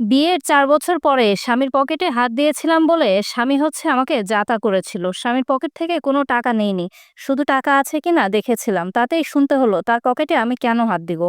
বিয়ের চার বছর পরে স্বামীর পকেটে হাত দিয়েছিলাম বলে স্বামী হচ্ছে আমাকে যা-তা করেছিল। স্বামীর পকেট থেকে কোনো টাকা নেইনি। শুধু টাকা আছে কিনা দেখেছিলাম। তাতেই শুনতে হলো, তার পকেটে আমি কেন হাত দিব?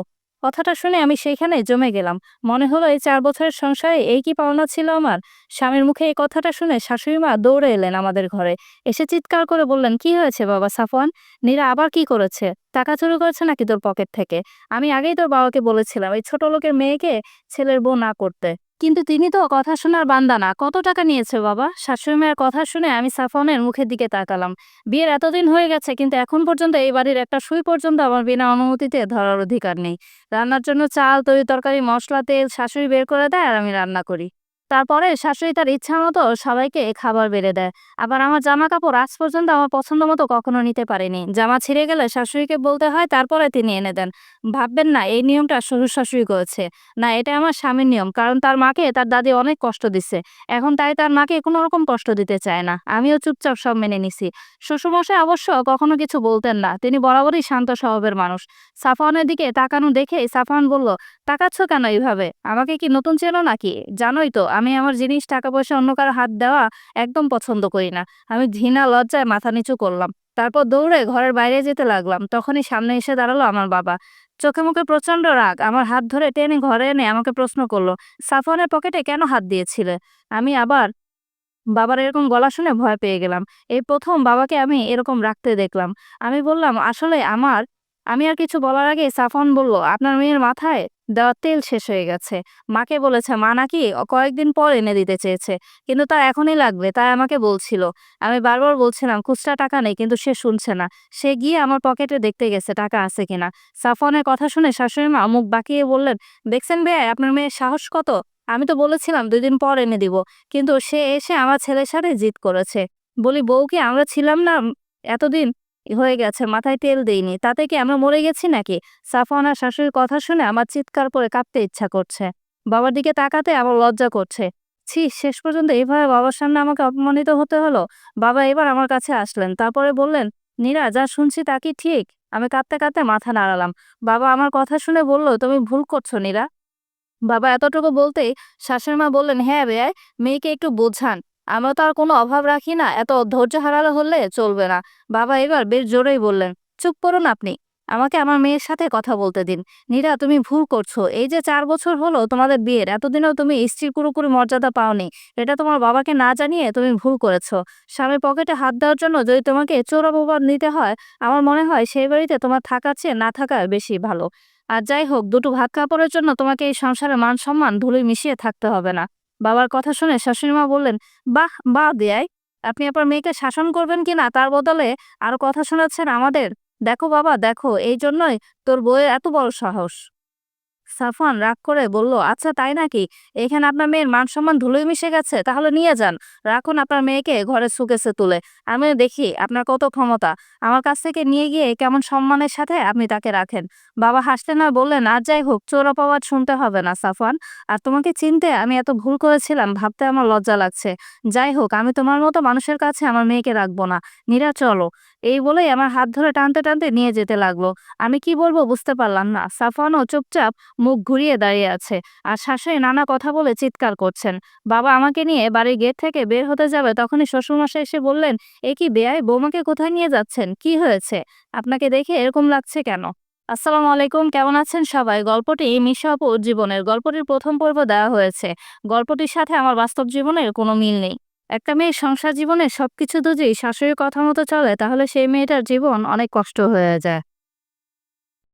কথাটা শুনে আমি সেইখানে জমে গেলাম। মনে হলো এই চার বছরের সংসারে এই কি পাওনা ছিল আমার? স্বামীর মুখে এই কথাটা শুনে শাশুড়ি মা দৌড়ে এলেন আমাদের ঘরে। এসে চিৎকার করে বললেন, "কি হয়েছে বাবা সাফওয়ান? নীরা আবার কি করেছে? টাকা চুরি করেছে নাকি তোর পকেট থেকে? আমি আগেই তোর বাবাকে বলেছিলাম এই ছোট লোকের মেয়েকে ছেলের বউ না করতে। কিন্তু তিনি তো কথা শোনার বান্দা না। কত টাকা নিয়েছে বাবা? শাশুড়ি মায়ের কথা শুনে আমি সাফওয়ানের মুখের দিকে তাকালাম। বিয়ের এতদিন হয়ে গেছে কিন্তু এখন পর্যন্ত এই বাড়ির একটা সুই পর্যন্ত আমার বিনা অনুমতিতে ধরার অধিকার নেই। রান্নার জন্য চাল, তরি-তরকারি, মশলা তেল শাশুড়ি বের করে দেয় আর আমি রান্না করি। তারপরে শাশুড়ি তার ইচ্ছা মতো সবাইকে খাবার বেড়ে দেয়। আবার আমার জামা কাপড় আজ পর্যন্ত আমার পছন্দ মতো কখনো নিতে পারেনি। জামা ছিঁড়ে গেলে শাশুড়িকে বলতে হয় তারপরে তিনি এনে দেন। ভাববেন না এই নিয়মটা শ্বশুর শাশুড়ি করেছে। না এটা আমার স্বামীর নিয়ম। কারণ তার মাকে তার দাদি অনেক কষ্ট দিচ্ছে। এখন তাই তার মাকে কোনো রকম কষ্ট দিতে চায় না। আমিও চুপচাপ সব মেনে নিছি। শ্বশুরমশাই অবশ্য কখনো কিছু বলতেন না। তিনি বরাবরই শান্ত স্বভাবের মানুষ। সাফওয়ানের দিকে তাকানো দেখে সাফওয়ান বলল, "তাকাচ্ছ কেন এইভাবে? আমাকে কি নতুন চেনো নাকি? জানোই তো আমি আমার জিনিস টাকা পয়সা অন্য কারও হাত দেওয়া একদম পছন্দ করি না।" আমি ঘৃণা লজ্জায় মাথা নিচু করলাম। তারপর দৌড়ে ঘরের বাইরে যেতে লাগলাম। তখনই সামনে এসে দাঁড়াল আমার বাবা। চোখে মুখে প্রচণ্ড রাগ। আমার হাত ধরে টেনে ঘরে এনে আমাকে প্রশ্ন করল, "সাফওয়ানের পকেটে কেন হাত দিয়েছিলে?" আমি আবার বাবার এরকম গলা শুনে ভয় পেয়ে গেলাম। এই প্রথম বাবাকে আমি এরকম রাখতে দেখলাম। আমি বললাম, "আসলে আমার" আমি আর কিছু বলার আগেই সাফন বলল, "আপনার মেয়ের মাথায় দেওয়া তেল শেষ হয়ে গেছে। মাকে বলেছে মা নাকি কয়েকদিন পর এনে দিতে চেয়েছে। কিন্তু তার এখনই লাগবে তাই আমাকে বলছিল।" আমি বারবার বলছিলাম খুচরা টাকা নেই কিন্তু সে শুনছে না। সে গিয়ে আমার পকেটে দেখতে গেছে টাকা আছে কিনা। সাফনের কথা শুনে শাশুড়ি মা মুখ বাঁকিয়ে বললেন, "দেখছেন বেয়াই আপনার মেয়ের সাহস কত? আমি তো বলেছিলাম ২ দিন পর এনে দিব। কিন্তু সে এসে আমার ছেলের সাথে জিদ করেছে।" বলি, "বউ কি আমরা ছিলাম না এতদিন হয়ে গেছে মাথায় তেল দেইনি। তাতে কি আমরা মরে গেছি নাকি?" সাফওয়ান আর শাশুড়ির কথা শুনে আমার চিৎকার করে কাঁপতে ইচ্ছা করছে। বাবার দিকে তাকাতে আমার লজ্জা করছে। ছি! শেষ পর্যন্ত এভাবে বাবার সামনে আমাকে অপমানিত হতে হলো। বাবা এবার আমার কাছে আসলেন। তারপরে বললেন, "নীরা যা শুনছি তা কি ঠিক?" আমি কাঁদতে, কাঁদতে মাথা নাড়ালাম। বাবা আমার কথা শুনে বলল, "তুমি ভুল করছ নীরা।" বাবা এতটুকু বলতেই শাশুড়ি মা বললেন, "হ্যাঁ বেয়াই মেয়েকে একটু বোঝান। আমরা তো আর কোনো অভাব রাখি না। এত ধৈর্য হারালে হলে চলবে না।" বাবা এবার বেশ জোরেই বললেন, "চুপ করুন আপনি। আমাকে আমার মেয়ের সাথে কথা বলতে দিন। নীরা তুমি ভুল করছ। এই যে চার বছর হলো তোমাদের বিয়ের এতদিনেও তুমি স্ত্রীর পুরোপুরি মর্যাদা পাওনি। এটা তোমার বাবাকে না জানিয়ে তুমি ভুল করেছ। স্বামীর পকেটে হাত দেওয়ার জন্য যদি তোমাকে চোর অপবাদ নিতে হয় আমার মনে হয় সেই বাড়িতে তোমার থাকার চেয়ে না থাকা বেশি ভালো। আর যাই হোক দুটো ভাত কাপড়ের জন্য তোমাকে এই সংসারে মান সম্মান ধুলোয় মিশিয়ে থাকতে হবে না।" বাবার কথা শুনে শাশুড়ি মা বললেন, "বাহ! বাহ দেয়াই আপনি আপনার মেয়েকে শাসন করবেন কিনা তার বদলে আরও কথা শোনাচ্ছেন আমাদের। দেখো বাবা দেখো এই জন্যই তোর বউয়ের এত বড় সাহস।" সাফওয়ান রাগ করে বলল, "আচ্ছা তাই নাকি? এখানে আপনার মেয়ের মান সম্মান ধুলোই মিশে গেছে? তাহলে নিয়ে যান। রাখুন আপনার মেয়েকে ঘরে শোকেসে তুলে। আমিও দেখি আপনার কত ক্ষমতা। আমার কাছ থেকে নিয়ে গিয়ে কেমন সম্মানের সাথে আপনি তাকে রাখেন।" বাবা হাসলেন না বললেন, "আর যাই হোক চোর অপবাদ শুনতে হবে না সাফওয়ান। আর তোমাকে চিনতে আমি এত ভুল করেছিলাম ভাবতে আমার লজ্জা লাগছে। যাই হোক আমি তোমার মতো মানুষের কাছে আমার মেয়েকে রাখব না। নীরা চলো।" এই বলেই আমার হাত ধরে টানতে, টানতে নিয়ে যেতে লাগল। আমি কি বলব বুঝতে পারলাম না। সাফওয়ানও চুপচাপ মুখ ঘুরিয়ে দাঁড়িয়ে আছে। আর শাশুড়ি নানা কথা বলে চিৎকার করছেন। বাবা আমাকে নিয়ে বাড়ির গেট থেকে বের হতে যাবে তখনই শ্বশুরমশাই এসে বললেন, "এ কি বেয়াই বৌমাকে কোথায় নিয়ে যাচ্ছেন? কি হয়েছে? আপনাকে দেখে এরকম লাগছে কেন?" আসসালামু আলাইকুম কেমন আছেন সবাই? গল্পটি মিশা আপুর জীবনের। গল্পটির প্রথম পর্ব দেওয়া হয়েছে। গল্পটির সাথে আমার বাস্তব জীবনের কোনো মিল নেই। একটা মেয়ের সংসার জীবনে সবকিছু যদি শাশুড়ির কথা মতো চলে, তাহলে সেই মেয়েটার জীবন অনেক কষ্ট হয়ে যায়।